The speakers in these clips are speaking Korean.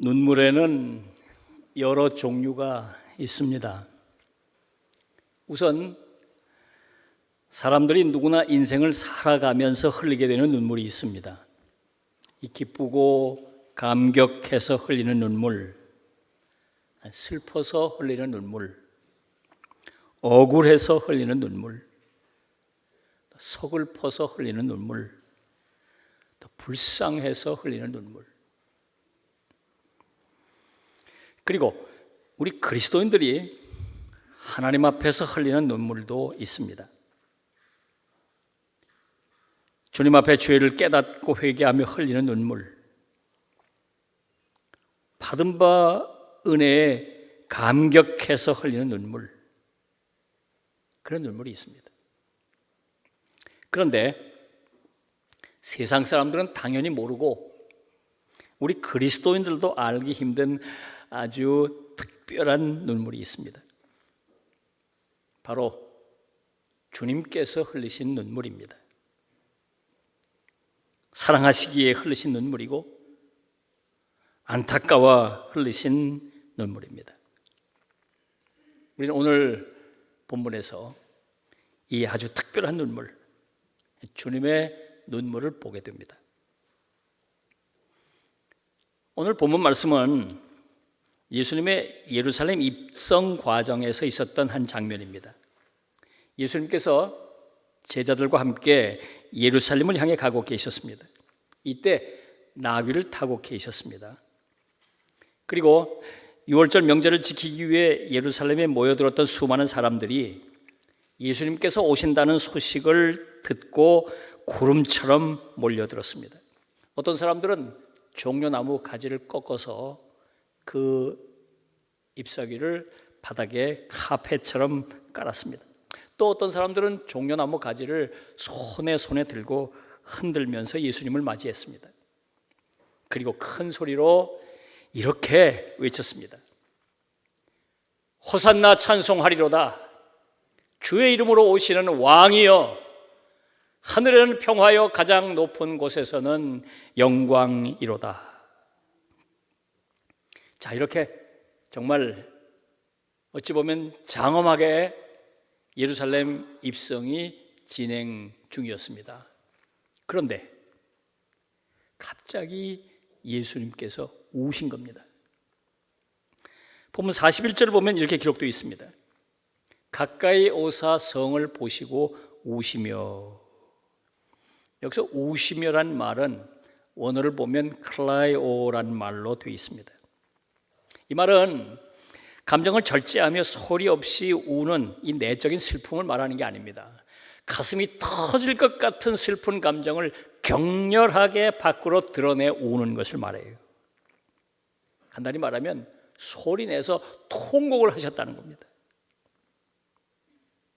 눈물에는 여러 종류가 있습니다. 우선 사람들이 누구나 인생을 살아가면서 흘리게 되는 눈물이 있습니다. 이 기쁘고 감격해서 흘리는 눈물, 슬퍼서 흘리는 눈물, 억울해서 흘리는 눈물, 서글퍼서 흘리는 눈물, 또 불쌍해서 흘리는 눈물. 그리고 우리 그리스도인들이 하나님 앞에서 흘리는 눈물도 있습니다. 주님 앞에 죄를 깨닫고 회개하며 흘리는 눈물. 받은 바 은혜에 감격해서 흘리는 눈물. 그런 눈물이 있습니다. 그런데 세상 사람들은 당연히 모르고 우리 그리스도인들도 알기 힘든 아주 특별한 눈물이 있습니다. 바로 주님께서 흘리신 눈물입니다. 사랑하시기에 흘리신 눈물이고 안타까워 흘리신 눈물입니다. 우리는 오늘 본문에서 이 아주 특별한 눈물, 주님의 눈물을 보게 됩니다. 오늘 본문 말씀은 예수님의 예루살렘 입성 과정에서 있었던 한 장면입니다. 예수님께서 제자들과 함께 예루살렘을 향해 가고 계셨습니다. 이때 나귀를 타고 계셨습니다. 그리고 6월절 명절을 지키기 위해 예루살렘에 모여들었던 수많은 사람들이 예수님께서 오신다는 소식을 듣고 구름처럼 몰려들었습니다. 어떤 사람들은 종려나무 가지를 꺾어서 그 잎사귀를 바닥에 카페처럼 깔았습니다. 또 어떤 사람들은 종려나무 가지를 손에 손에 들고 흔들면서 예수님을 맞이했습니다. 그리고 큰 소리로 이렇게 외쳤습니다. 호산나 찬송하리로다. 주의 이름으로 오시는 왕이여 하늘에는 평화여 가장 높은 곳에서는 영광이로다. 자, 이렇게 정말 어찌 보면 장엄하게 예루살렘 입성이 진행 중이었습니다. 그런데 갑자기 예수님께서 우신 겁니다. 보면 41절을 보면 이렇게 기록되어 있습니다. 가까이 오사 성을 보시고 우시며 여기서 우시며란 말은 원어를 보면 클라이오란 말로 되어 있습니다. 이 말은 감정을 절제하며 소리 없이 우는 이 내적인 슬픔을 말하는 게 아닙니다. 가슴이 터질 것 같은 슬픈 감정을 격렬하게 밖으로 드러내 우는 것을 말해요. 간단히 말하면 소리 내서 통곡을 하셨다는 겁니다.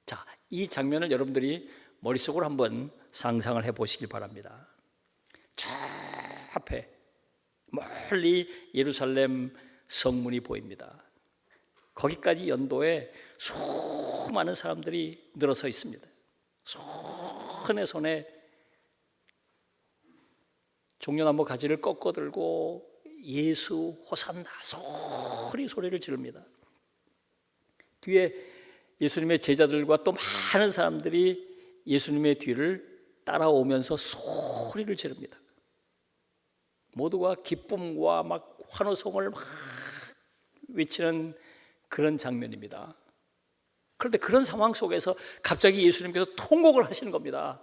자, 이 장면을 여러분들이 머릿속으로 한번 상상을 해 보시길 바랍니다. 저 앞에 멀리 예루살렘 성문이 보입니다. 거기까지 연도에 수많은 사람들이 늘어서 있습니다. 손에 손에 종려나무 가지를 꺾어 들고 예수 호산나 소리 소리를 지릅니다. 뒤에 예수님의 제자들과 또 많은 사람들이 예수님의 뒤를 따라오면서 소리를 지릅니다. 모두가 기쁨과 막 환호성을 막 외치는 그런 장면입니다. 그런데 그런 상황 속에서 갑자기 예수님께서 통곡을 하시는 겁니다.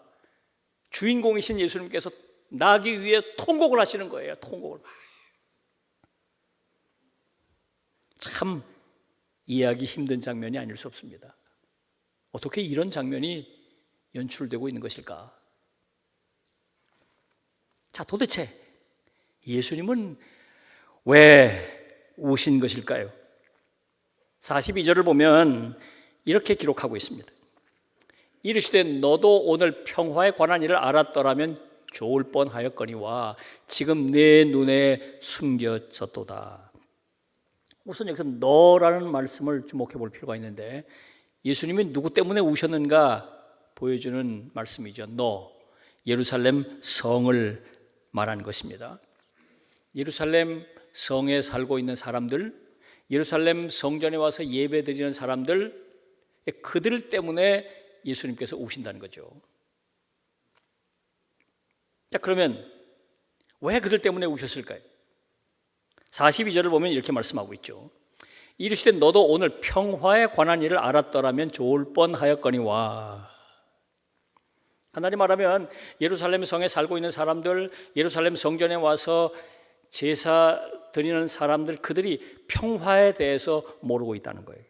주인공이신 예수님께서 나기 위해 통곡을 하시는 거예요. 통곡을. 참 이해하기 힘든 장면이 아닐 수 없습니다. 어떻게 이런 장면이 연출되고 있는 것일까? 자, 도대체 예수님은 왜 우신 것일까요? 42절을 보면 이렇게 기록하고 있습니다. 이르시되 너도 오늘 평화에 관한 일을 알았더라면 좋을 뻔하였거니와 지금 내 눈에 숨겨졌도다. 우선 여기서 너라는 말씀을 주목해 볼 필요가 있는데 예수님이 누구 때문에 우셨는가 보여주는 말씀이죠. 너 예루살렘 성을 말하는 것입니다. 예루살렘 성에 살고 있는 사람들, 예루살렘 성전에 와서 예배드리는 사람들, 그들 때문에 예수님께서 오신다는 거죠. 자, 그러면 왜 그들 때문에 오셨을까요? 42절을 보면 이렇게 말씀하고 있죠. 이르시되 너도 오늘 평화에 관한 일을 알았더라면 좋을 뻔하였거니와. 하나님 말하면 예루살렘 성에 살고 있는 사람들, 예루살렘 성전에 와서 제사 드리는 사람들 그들이 평화에 대해서 모르고 있다는 거예요.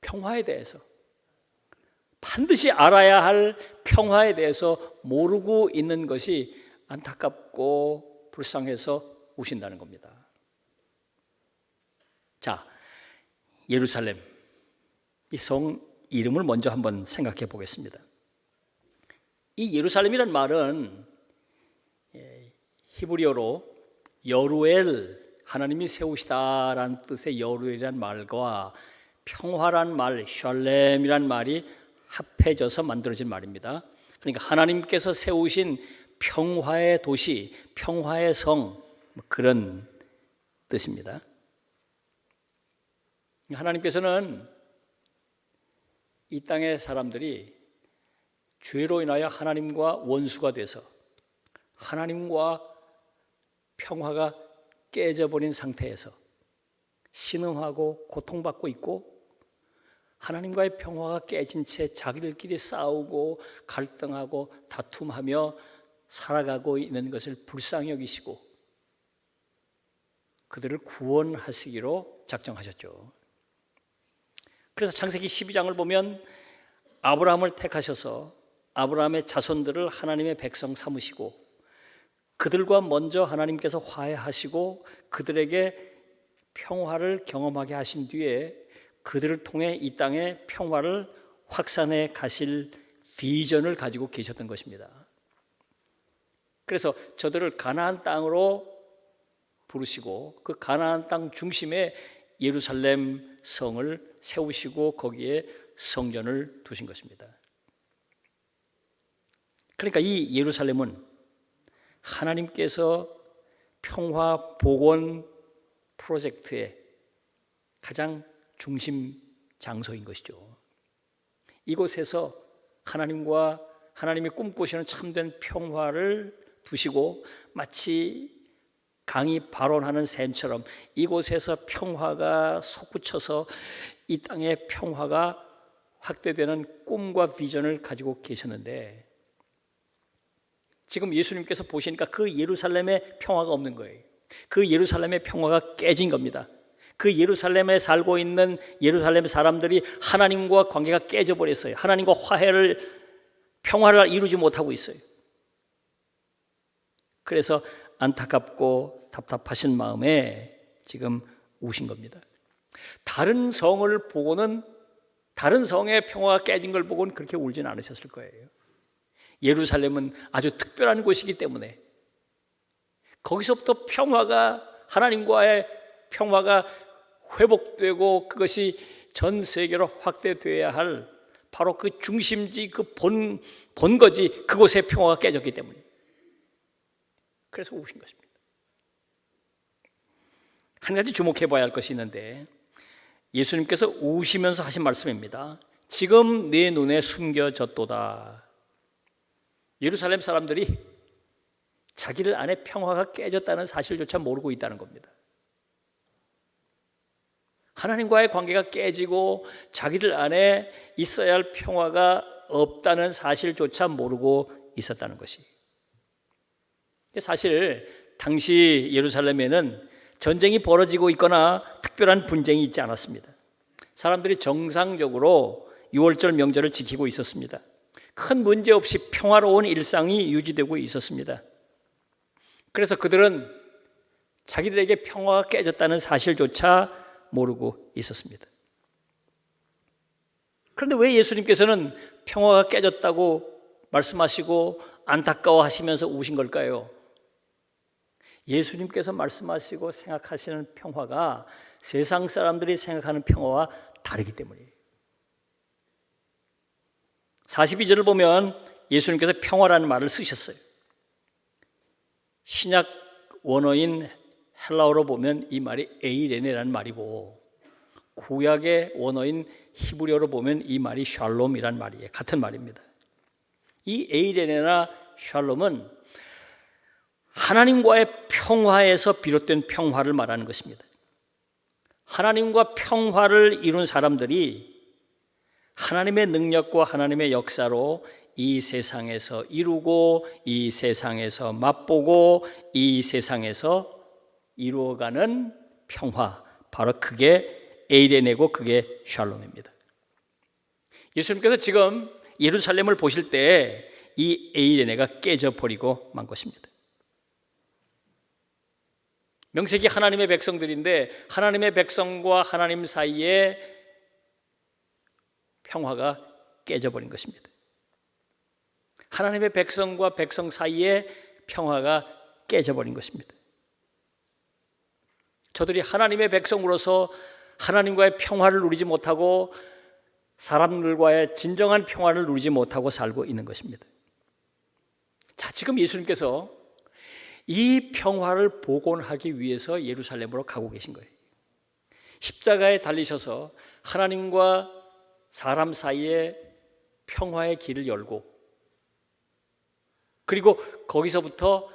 평화에 대해서 반드시 알아야 할 평화에 대해서 모르고 있는 것이 안타깝고 불쌍해서 우신다는 겁니다. 자, 예루살렘 이 성 이름을 먼저 한번 생각해 보겠습니다. 이 예루살렘이란 말은 예, 히브리어로 여루엘 하나님이 세우시다라는 뜻의 여루엘이란 말과 평화란 말 샬렘이란 말이 합해져서 만들어진 말입니다. 그러니까 하나님께서 세우신 평화의 도시, 평화의 성 뭐 그런 뜻입니다. 하나님께서는 이 땅의 사람들이 죄로 인하여 하나님과 원수가 돼서 하나님과 평화가 깨져버린 상태에서 신음하고 고통받고 있고 하나님과의 평화가 깨진 채 자기들끼리 싸우고 갈등하고 다툼하며 살아가고 있는 것을 불쌍히 여기시고 그들을 구원하시기로 작정하셨죠. 그래서 창세기 12장을 보면 아브라함을 택하셔서 아브라함의 자손들을 하나님의 백성 삼으시고 그들과 먼저 하나님께서 화해하시고 그들에게 평화를 경험하게 하신 뒤에 그들을 통해 이 땅의 평화를 확산해 가실 비전을 가지고 계셨던 것입니다. 그래서 저들을 가나안 땅으로 부르시고 그 가나안 땅 중심에 예루살렘 성을 세우시고 거기에 성전을 두신 것입니다. 그러니까 이 예루살렘은 하나님께서 평화 복원 프로젝트의 가장 중심 장소인 것이죠. 이곳에서 하나님과 하나님이 꿈꾸시는 참된 평화를 두시고 마치 강이 발원하는 샘처럼 이곳에서 평화가 솟구쳐서 이 땅의 평화가 확대되는 꿈과 비전을 가지고 계셨는데 지금 예수님께서 보시니까 그 예루살렘의 평화가 없는 거예요. 그 예루살렘의 평화가 깨진 겁니다. 그 예루살렘에 살고 있는 예루살렘 사람들이 하나님과 관계가 깨져 버렸어요. 하나님과 화해를 평화를 이루지 못하고 있어요. 그래서 안타깝고 답답하신 마음에 지금 우신 겁니다. 다른 성을 보고는 다른 성의 평화가 깨진 걸 보고는 그렇게 울진 않으셨을 거예요. 예루살렘은 아주 특별한 곳이기 때문에 거기서부터 평화가 하나님과의 평화가 회복되고 그것이 전 세계로 확대되어야 할 바로 그 중심지 그 본 본거지 그곳의 평화가 깨졌기 때문에 그래서 오신 것입니다. 한 가지 주목해 봐야 할 것이 있는데 예수님께서 우시면서 하신 말씀입니다. 지금 내 눈에 숨겨졌도다. 예루살렘 사람들이 자기들 안에 평화가 깨졌다는 사실조차 모르고 있다는 겁니다. 하나님과의 관계가 깨지고 자기들 안에 있어야 할 평화가 없다는 사실조차 모르고 있었다는 것이. 사실 당시 예루살렘에는 전쟁이 벌어지고 있거나 특별한 분쟁이 있지 않았습니다. 사람들이 정상적으로 6월절 명절을 지키고 있었습니다. 큰 문제 없이 평화로운 일상이 유지되고 있었습니다. 그래서 그들은 자기들에게 평화가 깨졌다는 사실조차 모르고 있었습니다. 그런데 왜 예수님께서는 평화가 깨졌다고 말씀하시고 안타까워하시면서 우신 걸까요? 예수님께서 말씀하시고 생각하시는 평화가 세상 사람들이 생각하는 평화와 다르기 때문이에요. 42절을 보면 예수님께서 평화라는 말을 쓰셨어요. 신약 원어인 헬라어로 보면 이 말이 에이레네라는 말이고 구약의 원어인 히브리어로 보면 이 말이 샬롬이란 말이에요. 같은 말입니다. 이 에이레네나 샬롬은 하나님과의 평화에서 비롯된 평화를 말하는 것입니다. 하나님과 평화를 이룬 사람들이 하나님의 능력과 하나님의 역사로 이 세상에서 이루고 이 세상에서 맛보고 이 세상에서 이루어가는 평화 바로 그게 에이레네고 그게 샬롬입니다. 예수님께서 지금 예루살렘을 보실 때 이 에이레네가 깨져버리고 만 것입니다. 명색이 하나님의 백성들인데 하나님의 백성과 하나님 사이에 평화가 깨져버린 것입니다. 하나님의 백성과 백성 사이에 평화가 깨져버린 것입니다. 저들이 하나님의 백성으로서 하나님과의 평화를 누리지 못하고 사람들과의 진정한 평화를 누리지 못하고 살고 있는 것입니다. 자, 지금 예수님께서 이 평화를 복원하기 위해서 예루살렘으로 가고 계신 거예요. 십자가에 달리셔서 하나님과 사람 사이에 평화의 길을 열고 그리고 거기서부터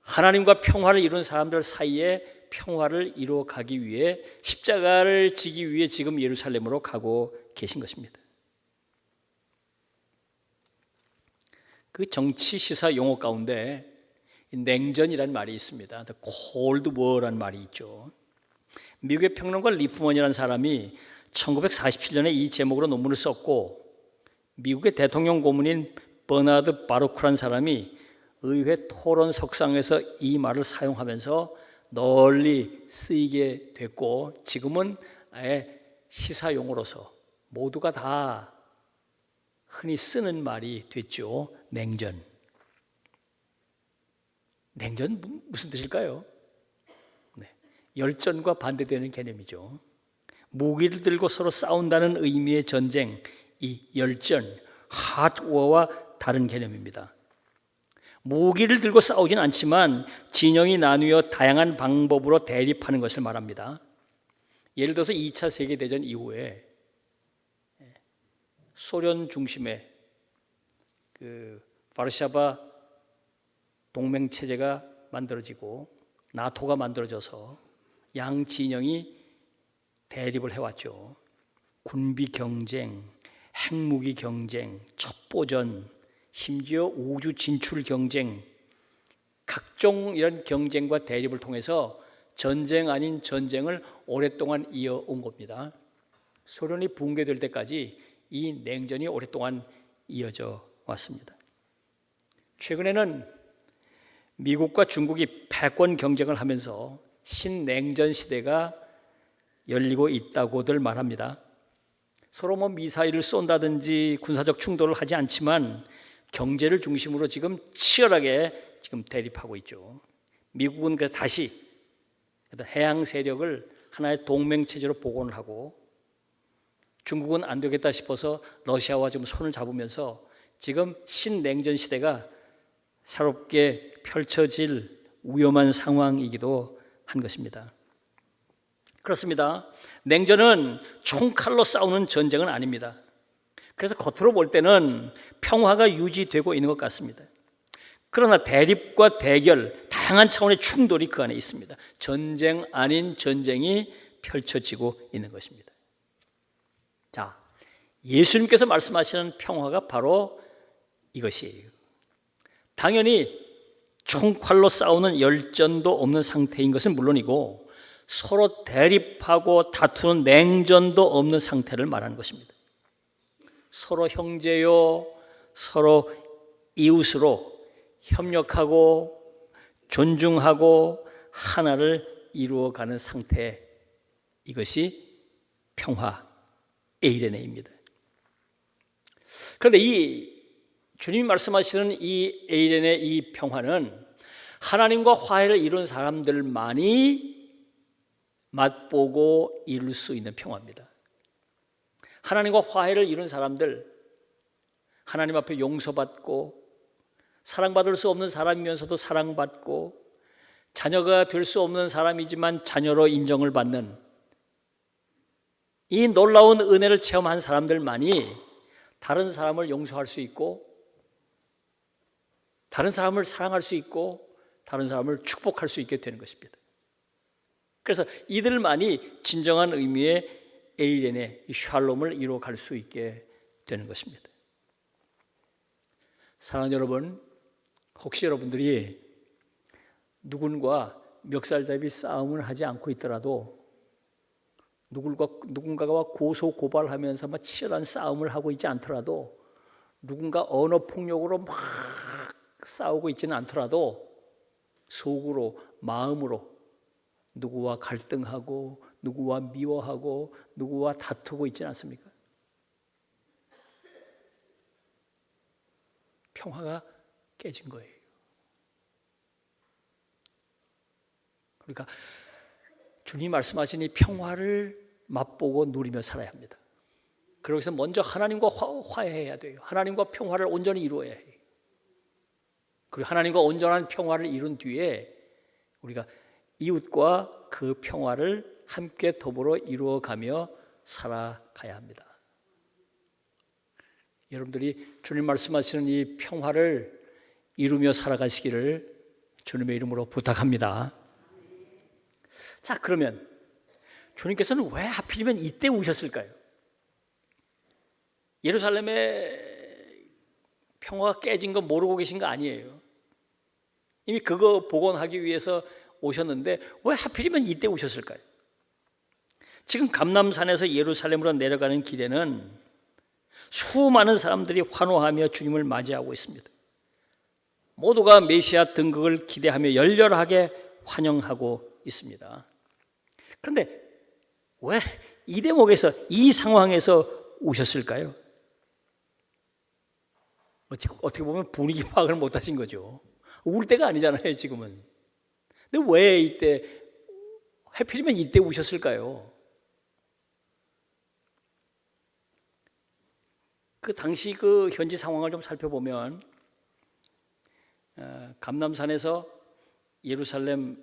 하나님과 평화를 이룬 사람들 사이에 평화를 이루어 가기 위해 십자가를 지기 위해 지금 예루살렘으로 가고 계신 것입니다. 그 정치 시사 용어 가운데 냉전이라는 말이 있습니다. War라는 말이 있죠. 미국의 평론가 리프먼이라는 사람이 1947년에 이 제목으로 논문을 썼고 미국의 대통령 고문인 버나드 바로크라는 사람이 의회 토론 석상에서 이 말을 사용하면서 널리 쓰이게 됐고 지금은 아예 시사 용어로서 모두가 다 흔히 쓰는 말이 됐죠. 냉전. 냉전 무슨 뜻일까요? 네. 열전과 반대되는 개념이죠. 무기를 들고 서로 싸운다는 의미의 전쟁, 이 열전, 핫워와 다른 개념입니다. 무기를 들고 싸우진 않지만 진영이 나뉘어 다양한 방법으로 대립하는 것을 말합니다. 예를 들어서 2차 세계대전 이후에 소련 중심의 그 바르샤바 동맹 체제가 만들어지고 나토가 만들어져서 양 진영이 대립을 해왔죠. 군비 경쟁, 핵무기 경쟁, 첩보전, 심지어 우주 진출 경쟁, 각종 이런 경쟁과 대립을 통해서 전쟁 아닌 전쟁을 오랫동안 이어온 겁니다. 소련이 붕괴될 때까지 이 냉전이 오랫동안 이어져 왔습니다. 최근에는 미국과 중국이 패권 경쟁을 하면서 신냉전 시대가 열리고 있다고들 말합니다. 서로 뭐 미사일을 쏜다든지 군사적 충돌을 하지 않지만 경제를 중심으로 지금 치열하게 지금 대립하고 있죠. 미국은 그 다시 해양 세력을 하나의 동맹 체제로 복원을 하고 중국은 안 되겠다 싶어서 러시아와 지금 손을 잡으면서 지금 신냉전 시대가 새롭게 펼쳐질 위험한 상황이기도 한 것입니다. 그렇습니다. 냉전은 총칼로 싸우는 전쟁은 아닙니다. 그래서 겉으로 볼 때는 평화가 유지되고 있는 것 같습니다. 그러나 대립과 대결, 다양한 차원의 충돌이 그 안에 있습니다. 전쟁 아닌 전쟁이 펼쳐지고 있는 것입니다. 자, 예수님께서 말씀하시는 평화가 바로 이것이에요. 당연히 총칼로 싸우는 열전도 없는 상태인 것은 물론이고 서로 대립하고 다투는 냉전도 없는 상태를 말하는 것입니다. 서로 형제요, 서로 이웃으로 협력하고 존중하고 하나를 이루어가는 상태 이것이 평화 에이레네입니다. 그런데 이 주님이 말씀하시는 이 에이렌의 이 평화는 하나님과 화해를 이룬 사람들만이 맛보고 이룰 수 있는 평화입니다. 하나님과 화해를 이룬 사람들, 하나님 앞에 용서받고 사랑받을 수 없는 사람이면서도 사랑받고 자녀가 될 수 없는 사람이지만 자녀로 인정을 받는 이 놀라운 은혜를 체험한 사람들만이 다른 사람을 용서할 수 있고 다른 사람을 사랑할 수 있고 다른 사람을 축복할 수 있게 되는 것입니다. 그래서 이들만이 진정한 의미의 에이렌의 샬롬을 이루어갈 수 있게 되는 것입니다. 사랑하는 여러분, 혹시 여러분들이 누군가 멱살잡이 싸움을 하지 않고 있더라도 누굴과 누군가가 고소 고발하면서 막 치열한 싸움을 하고 있지 않더라도 누군가 언어 폭력으로 막 싸우고 있지는 않더라도 속으로 마음으로 누구와 갈등하고 누구와 미워하고 누구와 다투고 있지는 않습니까? 평화가 깨진 거예요. 그러니까 주님 말씀하신 이 평화를 맛보고 누리며 살아야 합니다. 그러기 위해서 먼저 하나님과 화, 해해야 돼요. 하나님과 평화를 온전히 이루어야 해요. 그리고 하나님과 온전한 평화를 이룬 뒤에 우리가 이웃과 그 평화를 함께 더불어 이루어가며 살아가야 합니다. 여러분들이 주님 말씀하시는 이 평화를 이루며 살아가시기를 주님의 이름으로 부탁합니다. 자, 그러면 주님께서는 왜 하필이면 이때 오셨을까요? 예루살렘의 평화가 깨진 거 모르고 계신 거 아니에요. 이미 그거 복원하기 위해서 오셨는데 왜 하필이면 이때 오셨을까요? 지금 감남산에서 예루살렘으로 내려가는 길에는 수많은 사람들이 환호하며 주님을 맞이하고 있습니다. 모두가 메시아 등극을 기대하며 열렬하게 환영하고 있습니다. 그런데 왜 이 대목에서 이 상황에서 오셨을까요? 어떻게, 보면 분위기 파악을 못 하신 거죠. 울 때가 아니잖아요, 지금은. 근데 왜 이때, 하필이면 이때 오셨을까요? 그 당시 그 현지 상황을 좀 살펴보면, 어, 감남산에서 예루살렘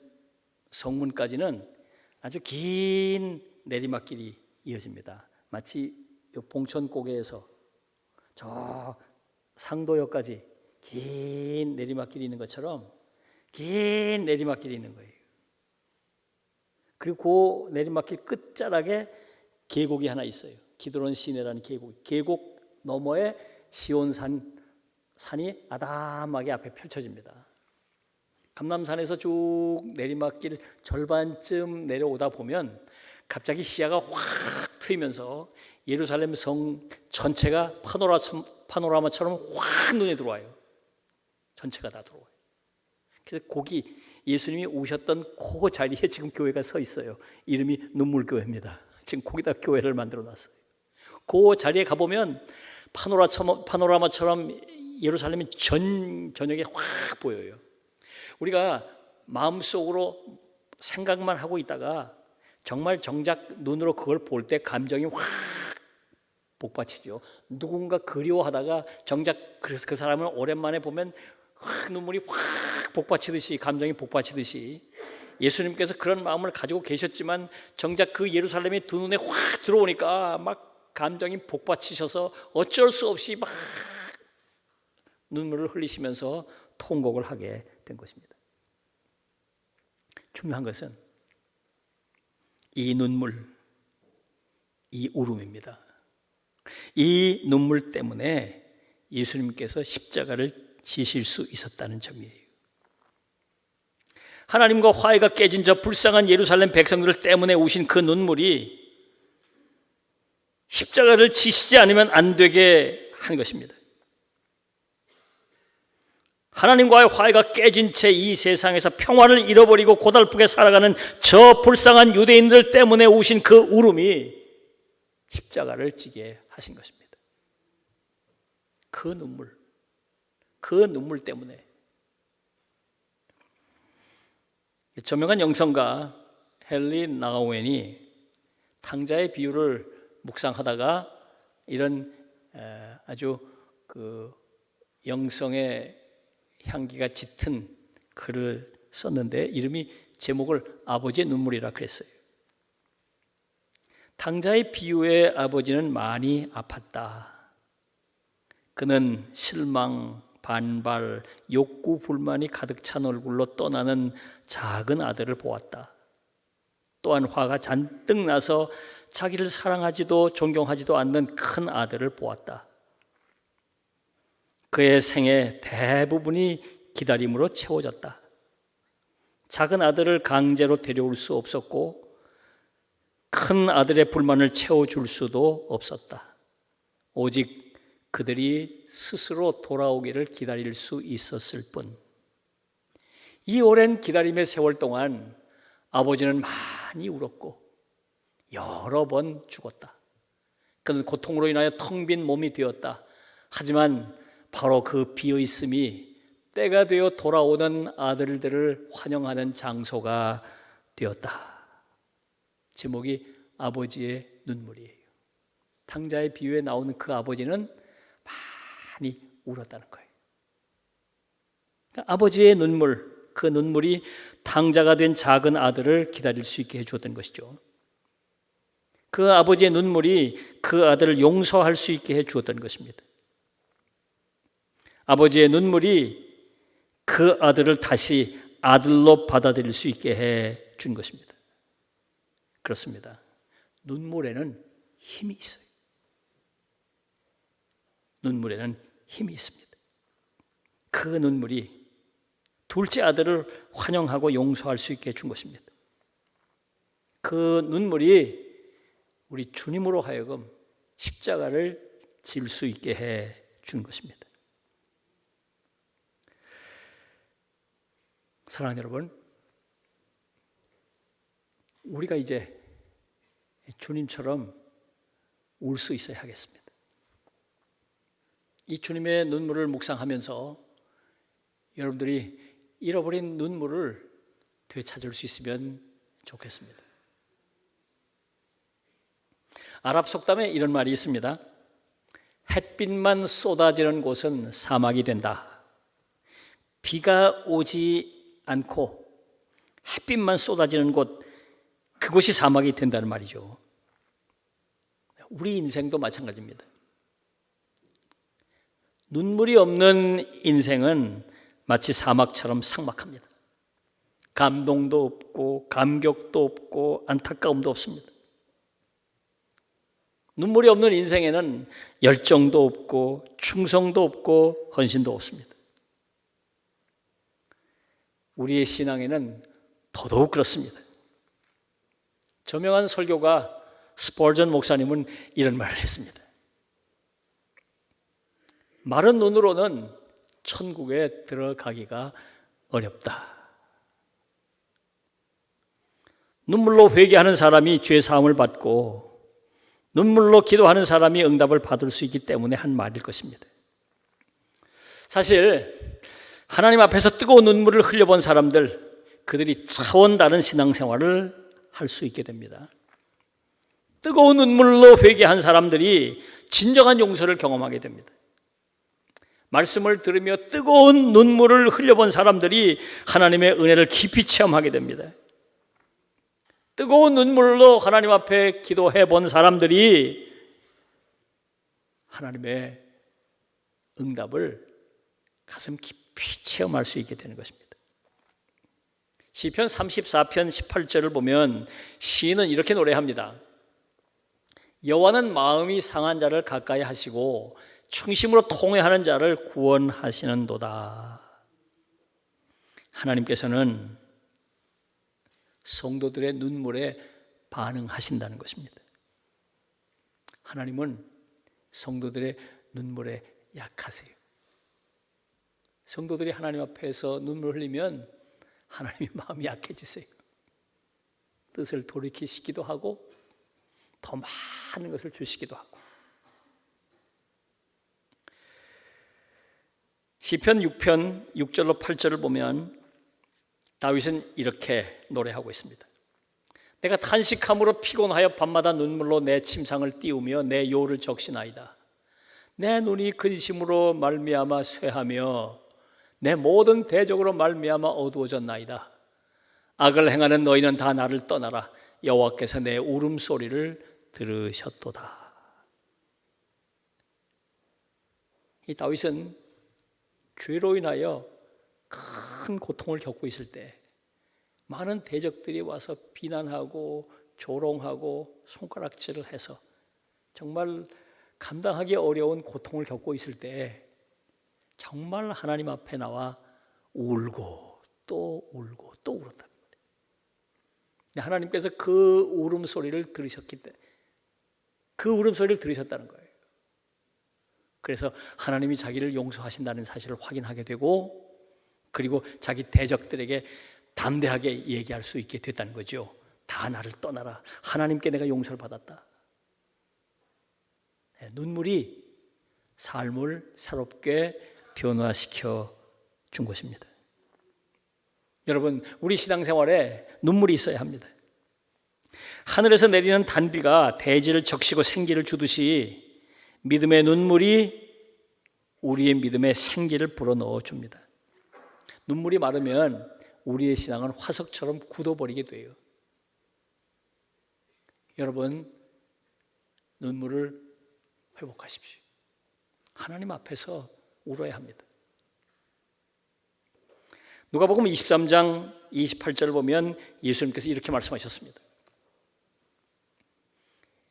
성문까지는 아주 긴 내리막길이 이어집니다. 마치 봉천 고개에서 저 상도역까지 긴 내리막길이 있는 것처럼 긴 내리막길이 있는 거예요. 그리고 그 내리막길 끝자락에 계곡이 하나 있어요. 기드론 시내라는 계곡. 계곡 너머에 시온산 산이 아담하게 앞에 펼쳐집니다. 감남산에서 쭉 내리막길 절반쯤 내려오다 보면 갑자기 시야가 확 트이면서 예루살렘 성 전체가 파노라, 파노라마처럼 확 눈에 들어와요. 전체가 다 들어와요. 그래서 거기 예수님이 오셨던 그 자리에 지금 교회가 서 있어요. 이름이 눈물교회입니다. 지금 거기다 교회를 만들어 놨어요. 그 자리에 가보면 파노라, 파노라마처럼 예루살렘이 전, 저녁에 확 보여요. 우리가 마음속으로 생각만 하고 있다가 정말 정작 눈으로 그걸 볼 때 감정이 확 복받치죠. 누군가 그리워하다가 정작 그래서 그 사람을 오랜만에 보면 확 눈물이 확 복받치듯이 감정이 복받치듯이 예수님께서 그런 마음을 가지고 계셨지만 정작 그 예루살렘이 두 눈에 확 들어오니까 막 감정이 복받치셔서 어쩔 수 없이 막 눈물을 흘리시면서 통곡을 하게 된 것입니다. 중요한 것은 이 눈물, 이 울음입니다. 이 눈물 때문에 예수님께서 십자가를 지실 수 있었다는 점이에요. 하나님과 화해가 깨진 저 불쌍한 예루살렘 백성들 때문에 오신 그 눈물이 십자가를 지시지 않으면 안 되게 하는 것입니다. 하나님과의 화해가 깨진 채 이 세상에서 평화를 잃어버리고 고달프게 살아가는 저 불쌍한 유대인들 때문에 오신 그 울음이 십자가를 지게 하신 것입니다. 그 눈물, 그 눈물 때문에 저명한 영성가 헨리 나우엔이 탕자의 비유를 묵상하다가 이런 아주 그 영성의 향기가 짙은 글을 썼는데 이름이 제목을 아버지의 눈물이라 그랬어요. 탕자의 비유에 아버지는 많이 아팠다. 그는 실망, 반발, 욕구, 불만이 가득 찬 얼굴로 떠나는 작은 아들을 보았다. 또한 화가 잔뜩 나서 자기를 사랑하지도 존경하지도 않는 큰 아들을 보았다. 그의 생애 대부분이 기다림으로 채워졌다. 작은 아들을 강제로 데려올 수 없었고 큰 아들의 불만을 채워줄 수도 없었다. 오직 그들이 스스로 돌아오기를 기다릴 수 있었을 뿐. 이 오랜 기다림의 세월 동안 아버지는 많이 울었고 여러 번 죽었다. 그는 고통으로 인하여 텅 빈 몸이 되었다. 하지만 바로 그 비어 있음이 때가 되어 돌아오는 아들들을 환영하는 장소가 되었다. 제목이 아버지의 눈물이에요. 탕자의 비유에 나오는 그 아버지는 많이 울었다는 거예요. 그러니까 아버지의 눈물, 그 눈물이 탕자가 된 작은 아들을 기다릴 수 있게 해주었던 것이죠. 그 아버지의 눈물이 그 아들을 용서할 수 있게 해주었던 것입니다. 아버지의 눈물이 그 아들을 다시 아들로 받아들일 수 있게 해 준 것입니다. 그렇습니다. 눈물에는 힘이 있어요. 눈물에는 힘이 있습니다. 그 눈물이 둘째 아들을 환영하고 용서할 수 있게 해준 것입니다. 그 눈물이 우리 주님으로 하여금 십자가를 질 수 있게 해 준 것입니다. 사랑하는 여러분, 우리가 이제 주님처럼 울 수 있어야 하겠습니다. 이 주님의 눈물을 묵상하면서 여러분들이 잃어버린 눈물을 되찾을 수 있으면 좋겠습니다. 아랍 속담에 이런 말이 있습니다. 햇빛만 쏟아지는 곳은 사막이 된다. 비가 오지 않고 햇빛만 쏟아지는 곳, 그곳이 사막이 된다는 말이죠. 우리 인생도 마찬가지입니다. 눈물이 없는 인생은 마치 사막처럼 삭막합니다. 감동도 없고, 감격도 없고, 안타까움도 없습니다. 눈물이 없는 인생에는 열정도 없고, 충성도 없고, 헌신도 없습니다. 우리의 신앙에는 더더욱 그렇습니다. 저명한 설교가 스폴전 목사님은 이런 말을 했습니다. 마른 눈으로는 천국에 들어가기가 어렵다. 눈물로 회개하는 사람이 죄 사함을 받고 눈물로 기도하는 사람이 응답을 받을 수 있기 때문에 한 말일 것입니다. 사실 하나님 앞에서 뜨거운 눈물을 흘려본 사람들 그들이 차원 다른 신앙생활을 할 수 있게 됩니다. 뜨거운 눈물로 회개한 사람들이 진정한 용서를 경험하게 됩니다. 말씀을 들으며 뜨거운 눈물을 흘려본 사람들이 하나님의 은혜를 깊이 체험하게 됩니다. 뜨거운 눈물로 하나님 앞에 기도해 본 사람들이 하나님의 응답을 가슴 깊이 체험할 수 있게 되는 것입니다. 시편 34편 18절을 보면 시인은 이렇게 노래합니다. 여호와는 마음이 상한 자를 가까이 하시고 충심으로 통회하는 자를 구원하시는도다. 하나님께서는 성도들의 눈물에 반응하신다는 것입니다. 하나님은 성도들의 눈물에 약하세요. 성도들이 하나님 앞에서 눈물 흘리면 하나님의 마음이 약해지세요. 뜻을 돌이키시기도 하고 더 많은 것을 주시기도 하고. 시편 6편 6절로 8절을 보면 다윗은 이렇게 노래하고 있습니다. 내가 탄식함으로 피곤하여 밤마다 눈물로 내 침상을 띄우며 내 요를 적시나이다. 내 눈이 근심으로 말미암아 쇠하며 내 모든 대적으로 말미암아 어두워졌나이다. 악을 행하는 너희는 다 나를 떠나라. 여호와께서 내 울음소리를 들으셨도다. 이 다윗은 죄로 인하여 큰 고통을 겪고 있을 때 많은 대적들이 와서 비난하고 조롱하고 손가락질을 해서 정말 감당하기 어려운 고통을 겪고 있을 때 정말 하나님 앞에 나와 울고 또 울고 또 울었다. 하나님께서 그 울음소리를 들으셨기 때문에 그 울음소리를 들으셨다는 거예요. 그래서 하나님이 자기를 용서하신다는 사실을 확인하게 되고 그리고 자기 대적들에게 담대하게 얘기할 수 있게 됐다는 거죠. 다 나를 떠나라. 하나님께 내가 용서를 받았다. 네, 눈물이 삶을 새롭게 변화시켜 준 것입니다. 여러분, 우리 신앙생활에 눈물이 있어야 합니다. 하늘에서 내리는 단비가 대지를 적시고 생기를 주듯이 믿음의 눈물이 우리의 믿음에 생기를 불어넣어 줍니다. 눈물이 마르면 우리의 신앙은 화석처럼 굳어버리게 돼요. 여러분, 눈물을 회복하십시오. 하나님 앞에서 울어야 합니다. 누가복음 23장 28절을 보면 예수님께서 이렇게 말씀하셨습니다.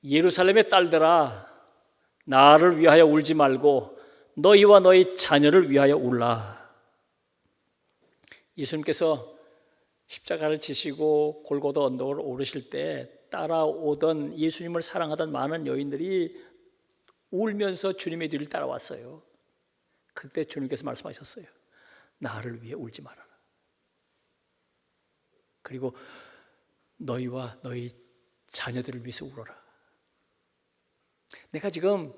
예루살렘의 딸들아 나를 위하여 울지 말고 너희와 너희 자녀를 위하여 울라. 예수님께서 십자가를 지시고 골고다 언덕을 오르실 때 따라오던 예수님을 사랑하던 많은 여인들이 울면서 주님의 뒤를 따라왔어요. 그때 주님께서 말씀하셨어요. 나를 위해 울지 말아라. 그리고 너희와 너희 자녀들을 위해서 울어라. 내가 지금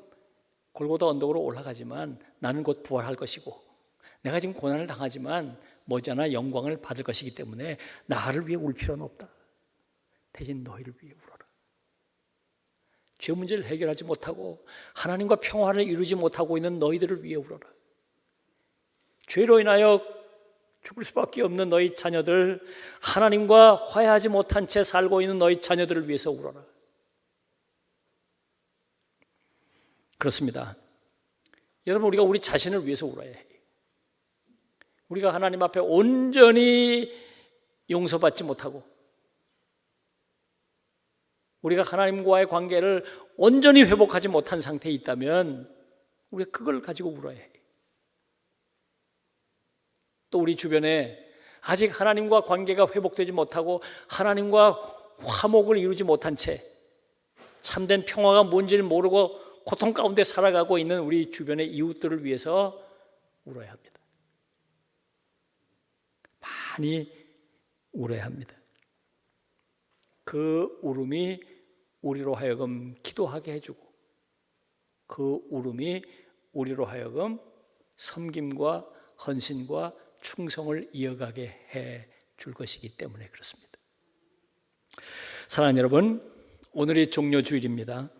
골고다 언덕으로 올라가지만 나는 곧 부활할 것이고 내가 지금 고난을 당하지만 머지않아 영광을 받을 것이기 때문에 나를 위해 울 필요는 없다. 대신 너희를 위해 울어라. 죄 문제를 해결하지 못하고 하나님과 평화를 이루지 못하고 있는 너희들을 위해 울어라. 죄로 인하여 죽을 수밖에 없는 너희 자녀들, 하나님과 화해하지 못한 채 살고 있는 너희 자녀들을 위해서 울어라. 그렇습니다. 여러분, 우리가 우리 자신을 위해서 울어야 해요. 우리가 하나님 앞에 온전히 용서받지 못하고, 우리가 하나님과의 관계를 온전히 회복하지 못한 상태에 있다면, 우리가 그걸 가지고 울어야 해요. 또 우리 주변에 아직 하나님과 관계가 회복되지 못하고 하나님과 화목을 이루지 못한 채 참된 평화가 뭔지를 모르고 고통 가운데 살아가고 있는 우리 주변의 이웃들을 위해서 울어야 합니다. 많이 울어야 합니다. 그 울음이 우리로 하여금 기도하게 해주고 그 울음이 우리로 하여금 섬김과 헌신과 충성을 이어가게 해 줄 것이기 때문에 그렇습니다. 사랑하는 여러분, 오늘이 종료 주일입니다.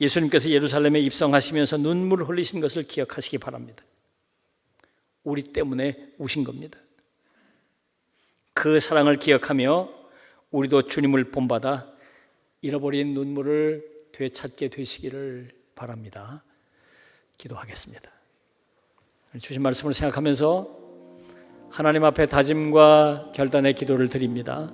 예수님께서 예루살렘에 입성하시면서 눈물을 흘리신 것을 기억하시기 바랍니다. 우리 때문에 우신 겁니다. 그 사랑을 기억하며 우리도 주님을 본받아 잃어버린 눈물을 되찾게 되시기를 바랍니다. 기도하겠습니다. 주신 말씀을 생각하면서 하나님 앞에 다짐과 결단의 기도를 드립니다.